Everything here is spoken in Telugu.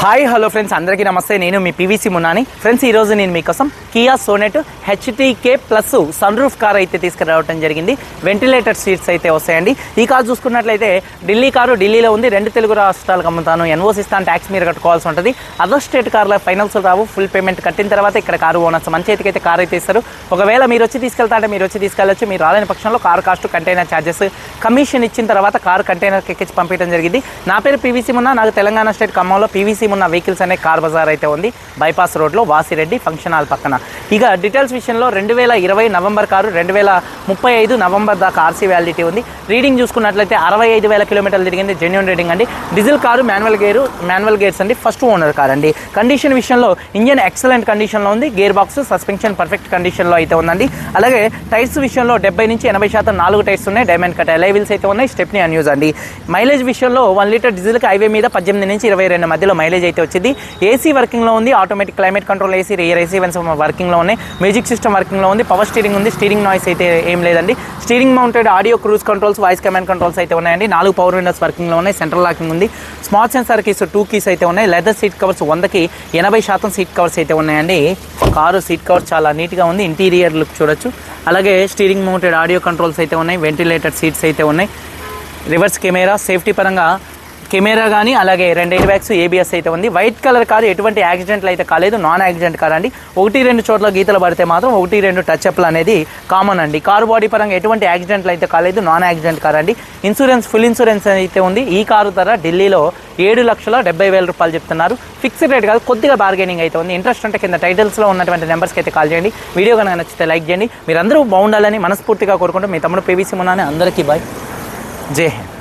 హాయ్ హలో ఫ్రెండ్స్ అందరికీ నమస్తే. నేను మీ పీవీసీ మున్నాని. ఫ్రెండ్స్ ఈరోజు నేను మీకోసం Kia Sonet HTK plus sunroof car అయితే తీసుకురావడం జరిగింది. వెంటిలేటర్ సీట్స్ అయితే వస్తాయండి. ఈ కార్ చూసుకున్నట్లయితే ఢిల్లీ కారు ఢిల్లీలో ఉంది. రెండు తెలుగు రాష్ట్రాలకు అమ్ముతాను. ఎన్ఓసి ఇస్తాను ట్యాక్స్ మీరు కట్టుకోవాల్సి ఉంటుంది. అదర్ స్టేట్ కార్ల ఫైనల్స్ రావు. ఫుల్ పేమెంట్ కట్టిన తర్వాత ఇక్కడ కారు ఓనర్స్ మంచి చేతికి అయితే కార్ అయితే ఇస్తారు. ఒకవేళ మీరు వచ్చి తీసుకెళ్తా అంటే మీరు వచ్చి తీసుకెళ్ళచ్చు. మీరు రాలేని పక్షంలో car cost container charges commission ఇచ్చిన తర్వాత కారు కంటైనర్కి ఎక్కించి పంపించడం జరిగింది. నా పేరు పీవీసీ మున్నా. నాకు తెలంగాణ స్టేట్ ఖమ్మంలో పీవీసీ ఉన్న వెహికల్స్ అనే కార్ బజార్ అయితే ఉంది. బైపాస్ రోడ్లో వాసిరెడ్డి ఫంక్షన్ హాల్ పక్కన. ఇక డీటెయిల్స్ విషయంలో రెండు వేల ఇరవై నవంబర్ కారు రెండు వేల ముప్పై ఐదు నవంబర్ దాకా ఆర్సీ వ్యాలిడిటీ ఉంది. రీడింగ్ చూసుకున్నట్లయితే అరవై ఐదు వేల కిలోమీటర్లు తిరిగింది జెన్యున్ రీడింగ్ అండి. Diesel car manual gear manual gears అండి ఫస్ట్ ఓనర్ కార్ అండి. కండిషన్ విషయంలో ఇంజన్ ఎక్సలెంట్ కండిషన్లో ఉంది. గేర్ బాక్స్ సస్పెన్షన్ పర్ఫెక్ట్ కండిషన్లో అయితే ఉందండి. అలాగే టైర్స్ విషయంలో డెబ్బై నుంచి ఎనభై శాతం నాలుగు టైర్స్ ఉన్నాయి. డైమండ్ కట్ అలై వీల్స్ అయితే ఉన్నాయి. స్టెప్ని అన్యూజ్ అండి. మైలేజ్ విషయంలో వన్ లీటర్ డీజిల్కి హైవే మీద పద్దెనిమిది నుంచి ఇరవై రెండు మధ్యలో మైలేజ్ అయితే వచ్చింది. ఏసీ వర్కింగ్లో ఉంది automatic climate control AC rear AC vents వర్కింగ్లో ఉన్నాయి. మ్యూజిక్ సిస్టమ్ వర్కింగ్లో ఉంది పవర్ స్టీరింగ్ ఉంది స్టీరింగ్ నాయిస్ అయితే ఏం లేదండి. Steering mounted audio cruise controls voice command controls అయితే ఉన్నాయండి. నాలుగు పవర్ విండోస్ వర్కింగ్లో ఉన్నాయి సెంట్రల్ లాకింగ్ ఉంది. Smart sensor keys two keys అయితే ఉన్నాయి. లెదర్ సీట్ కవర్స్ వందకి ఎనభై శాతం సీట్ కవర్స్ అయితే ఉన్నాయండి. కారు సీట్ కవర్స్ చాలా నీట్గా ఉంది ఇంటీరియర్ లుక్ చూడొచ్చు. అలాగే స్టీరింగ్ మౌంటెడ్ ఆడియో కంట్రోల్స్ అయితే ఉన్నాయి వెంటిలేటెడ్ సీట్స్ అయితే ఉన్నాయి. రివర్స్ కెమెరా సేఫ్టీ పరంగా కెమెరా కానీ అలాగే రెండు ఎయిర్ బ్యాగ్స్ ఏబిఎస్ అయితే ఉంది. వైట్ కలర్ కారు ఎటువంటి యాక్సిడెంట్లు అయితే కాలేదు. నాన్ యాక్సిడెంట్ కార్ అండి. ఒకటి రెండు చోట్ల గీతలు పడితే మాత్రం ఒకటి రెండు టచ్ అప్లు అనేది కామన్ అండి. కారు బాడీ పరంగా ఎటువంటి యాక్సిడెంట్లు అయితే కాలేదు. నాన్ యాక్సిడెంట్ కార్ అండి. ఇన్సూరెన్స్ ఫుల్ ఇన్సూరెన్స్ అయితే ఉంది. ఈ కారు ధర ఢిల్లీలో ఏడు లక్షల డెబ్బై వేల రూపాయలు చెప్తున్నారు. ఫిక్స్డ్ రేట్ కాదు కొద్దిగా బార్గెనింగ్ అయితే ఉంది. ఇంట్రెస్ట్ అంటే కింద టైటిల్స్లో ఉన్నటువంటి నెంబర్స్కి అయితే కాల్ చేయండి. వీడియో కనుక నచ్చితే లైక్ చేయండి. మీరందరూ బాగుండాలని మనస్ఫూర్తిగా కోరుకుంటూ మీ తమ్ముడు పీవీసీ మున్నాని అందరికీ బాయ్ జై హింద్.